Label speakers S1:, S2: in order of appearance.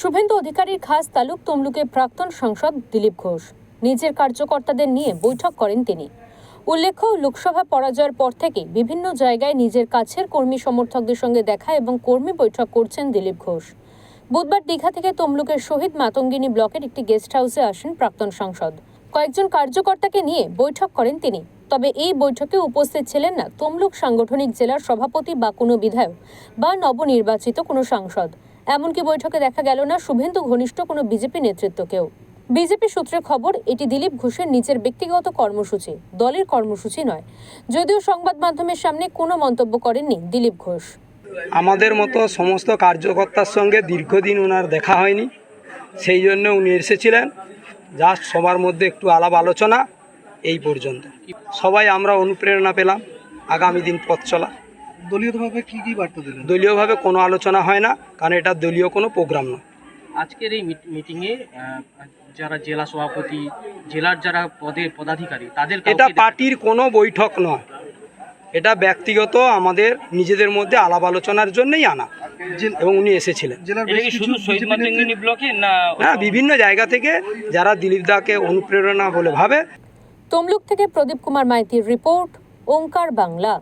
S1: শুভেন্দু অধিকারীর খাস তালুক তমলুকে প্রাক্তন সাংসদ দিলীপ ঘোষ। নিজের কার্যকর্তাদের নিয়ে বৈঠক করেন তিনি। উল্লেখ্য, লোকসভা পরাজয়ের পর থেকে বিভিন্ন জায়গায় নিজের কাছের কর্মী সমর্থকদের সঙ্গে দেখা এবং কর্মী বৈঠক করছেন দিলীপ ঘোষ। বুধবার দীঘা থেকে তমলুকের শহীদ মাতঙ্গিনী ব্লকের একটি গেস্ট হাউসে আসেন প্রাক্তন সাংসদ। কয়েকজন কার্যকর্তাকে নিয়ে বৈঠক করেন তিনি। তবে এই বৈঠকে উপস্থিত ছিলেন না তমলুক সাংগঠনিক জেলার সভাপতি বা কোনো বিধায়ক বা নবনির্বাচিত কোনো সাংসদ। এমনকি বৈঠকে দেখা গেল না শুভেন্দু ঘনিষ্ঠ কোনো বিজেপি নেতৃত্বকেও। বিজেপি সূত্রে খবর, এটি দিলীপ ঘোষের নিজের ব্যক্তিগত কর্মসূচি, দলের কর্মসূচি নয়। যদিও সংবাদ মাধ্যমের সামনে কোনো মন্তব্য করেননি দিলীপ ঘোষ।
S2: আমাদের মতো সমস্ত কার্যকর্তার সঙ্গে দীর্ঘদিন ওনার দেখা হয়নি, সেই জন্য উনি এসেছিলেন। জাস্ট সবার মধ্যে একটু আলাপ আলোচনা, এই পর্যন্ত। সবাই আমরা অনুপ্রেরণা পেলাম, আগামী দিন পথ চলা।
S3: দলীয়ভাবে কি কি বার্তা দিলেন?
S2: দলীয়ভাবে কোনো আলোচনা হয় না কারণ এটা দলীয় কোনো প্রোগ্রাম নয়
S4: আজকের এই মিটিংয়ে যারা জেলা সভাপতি জেলার যারা পদে পদাধিকারী তাদের
S2: এটা পার্টির কোনো বৈঠক নয়। এটা ব্যক্তিগত আমাদের নিজেদের মধ্যে আলাপ আলোচনার জন্যই আনা। এবং উনি এসেছিলেন। হ্যাঁ বিভিন্ন জায়গা থেকে যারা দিলীপ দাকে অনুপ্রেরণা বলে ভাবে।
S1: তমলুক থেকে প্রদীপ কুমার মাইতির রিপোর্ট ওঙ্কার বাংলা।